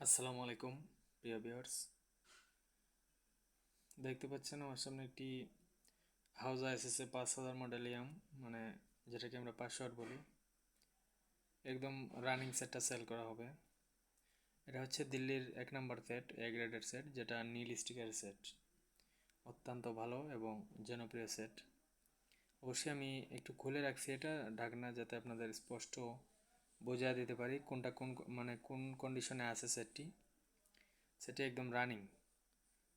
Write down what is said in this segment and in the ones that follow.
আসসালামু আলাইকুম, প্রিয় ভিউয়ার্স দেখতে পাচ্ছেন আমার সামনে একটি হাউজা এসএসএ পাঁচ হাজার মডেলিয়াম মানে যেটাকে আমরা পাসওয়ার্ড বলি। একদম রানিং সেটটা সেল করা হবে। এটা হচ্ছে দিল্লির এক নম্বর সেট এ গ্রেডের সেট যেটা নীল স্টিকার সেট অত্যন্ত ভালো এবং জনপ্রিয় সেট অবশ্যই আমি একটু খুলে রাখছি এটা, ঢাকনা যাতে আপনাদের স্পষ্ট বোঝা দিতে পারি কোনটা কোন মানে কোন কন্ডিশনে আছে সেটটি সেটি একদম রানিং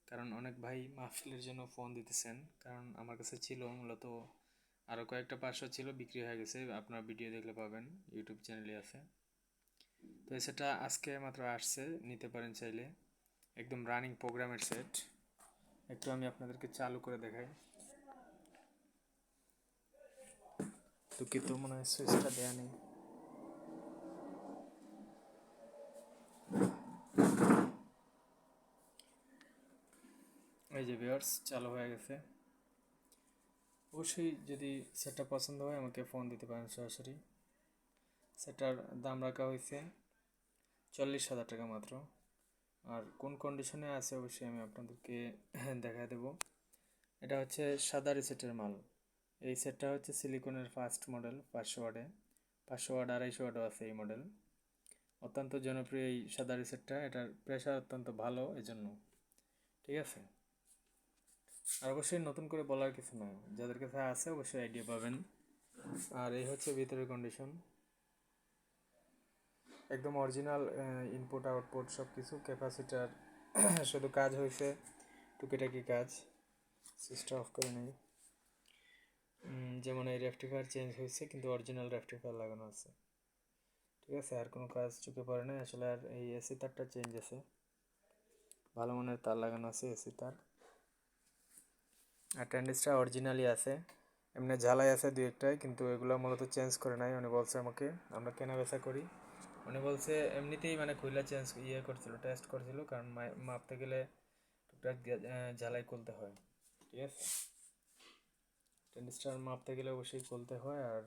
কারণ অনেক ভাই মাহফিলের জন্য ফোন দিতেছেন। কারণ আমার কাছে ছিল, মূলত আরও কয়েকটা পাঁচশো ছিল, বিক্রি হয়ে গেছে। আপনার ভিডিও দেখলে পাবেন ইউটিউব চ্যানেলে আছে। তো সেটা আজকে মাত্র আসছে, নিতে পারেন চাইলে। একদম রানিং প্রোগ্রামের সেট একটু আমি আপনাদেরকে চালু করে দেখাই। দুঃখিত, মনে হয় সুইচটা দেওয়া নেই। এই যে ভিউয়ার্স চালু হয়ে গেছে। অবশ্যই যদি সেটটা পছন্দ হয়, আমাকে ফোন দিতে পারেন সরাসরি। সেটার দাম রাখা হয়েছে চল্লিশ হাজার টাকা মাত্র। আর কোন কন্ডিশনে আছে, অবশ্যই আমি আপনাদেরকে দেখা দেব। এটা হচ্ছে সাদা রিসেটের মাল। এই সেটটা হচ্ছে সিলিকনের ফার্স্ট মডেল পাঁচশো ওয়ার্ডে পাঁচশো ওয়ার্ড আড়াইশো ওয়ার্ডও আছে এই মডেল অত্যন্ত জনপ্রিয় এই সাদা রিসেটটা এটার প্রেশার অত্যন্ত ভালো, এজন্য। ঠিক আছে? আর অবশ্যই নতুন করে বলার কিছু নয় যাদের কাছে আছে অবশ্যই আইডিয়া পাবেন। আর এই হচ্ছে ভিতরের কন্ডিশন একদম অরিজিনাল ইনপুট আউটপুট সব কিছু ক্যাপাসিটার শুধু কাজ হয়েছে, টুকিটাকি কাজ। সুইচটা অফ করে নেই। যেমন এই রেফটিফায়ার চেঞ্জ হয়েছে, কিন্তু অরিজিনাল রেফটিফায়ার লাগানো আছে। ঠিক আছে? আর কোনো কাজ চোখে পড়ে না আসলে আর এই এসি তারটা চেঞ্জ আছে। ভালো মানের তার লাগানো আছে এসি তার। আর ট্যান্ডিসটা অরিজিনালি আছে। এমনি ঝালাই আছে দু একটাই, কিন্তু এগুলো মূলত চেঞ্জ করে নাই। উনি বলছে আমাকে, আমরা কেনা বেচা করি। উনি বলছে, এমনিতেই মানে খুইলা চেঞ্জ ইয়ে করছিল টেস্ট করছিল, কারণ মাপতে গেলে টুকটাক ঝালাই খুলতে হয়। ঠিক আছে? ট্যান্ডিসটার মাপতে গেলে অবশ্যই খুলতে হয়, আর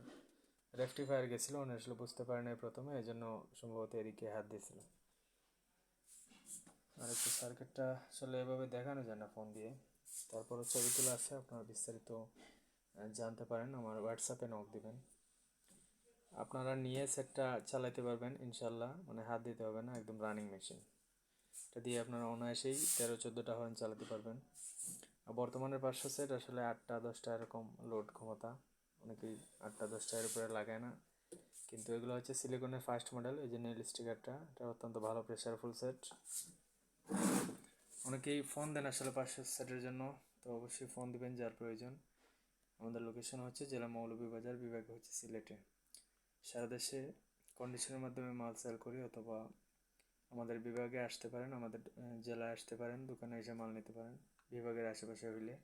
রেফটিফায়ার গেছিল, উনি আসলে বুঝতে পারে নাই প্রথমে এই জন্য সম্ভবত এদিকে হাত দিয়েছিল। আর একটু সার্কিটটা আসলে এভাবে দেখানো যায় না ফোন দিয়ে। তারপরে ছবি তুলে আছে, আপনারা বিস্তারিত জানতে পারেন, আমার হোয়াটসঅ্যাপে নক দিবেন। আপনারা নিয়ে সেটটা চালাইতে পারবেন ইনশাল্লাহ মানে হাত দিতে হবে না, একদম রানিং মেশিন এটা দিয়ে আপনারা অনায়াসেই তেরো চোদ্দোটা হর্ন চালাতে পারবেন। আর বর্তমানের পাঁচশো সেট আসলে আটটা দশটা এরকম লোড ক্ষমতা। অনেকেই আটটা দশটা এর উপরে লাগায় না। কিন্তু এগুলো হচ্ছে সিলিকনের ফার্স্ট মডেল এই যে নেল স্টিকারটা এটা অত্যন্ত ভালো প্রেশারফুল সেট অনেকেই ফোন দেন আসলে পাঁচশো সেটের জন্য, তো অবশ্যই ফোন দিবেন যার প্রয়োজন। আমাদের লোকেশন হচ্ছে জেলা মৌলভীবাজার বিভাগ হচ্ছে সিলেটে। সারা দেশে কন্ডিশনের মাধ্যমে মাল সেল করি অথবা আমাদের বিভাগে আসতে পারেন, আমাদের জেলায় আসতে পারেন, দোকানে এসে মাল নিতে পারেন, বিভাগের আশেপাশে হইলে।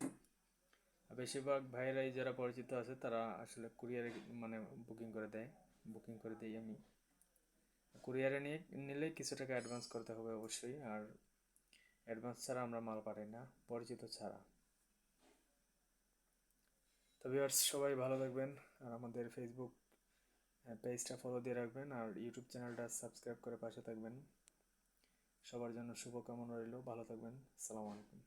বেশিরভাগ ভাইয়েরাই যারা পরিচিত আছে, তারা আসলে কুরিয়ারে মানে বুকিং করে দেয়। বুকিং করে দিই আমি। কুরিয়ারে নিয়ে নিলে কিছু টাকা অ্যাডভান্স করতে হবে অবশ্যই, আর অ্যাডভান্স ছাড়া আমরা মাল পাঠাই না, পরিচিত ছাড়া। তো ভিউয়ার্স, সবাই ভালো থাকবেন আর আমাদের ফেসবুক পেজটা ফলো দিয়ে রাখবেন আর ইউটিউব চ্যানেলটা সাবস্ক্রাইব করে পাশে থাকবেন। সবার জন্য শুভকামনা রইল, ভালো থাকবেন, আসসালামু আলাইকুম।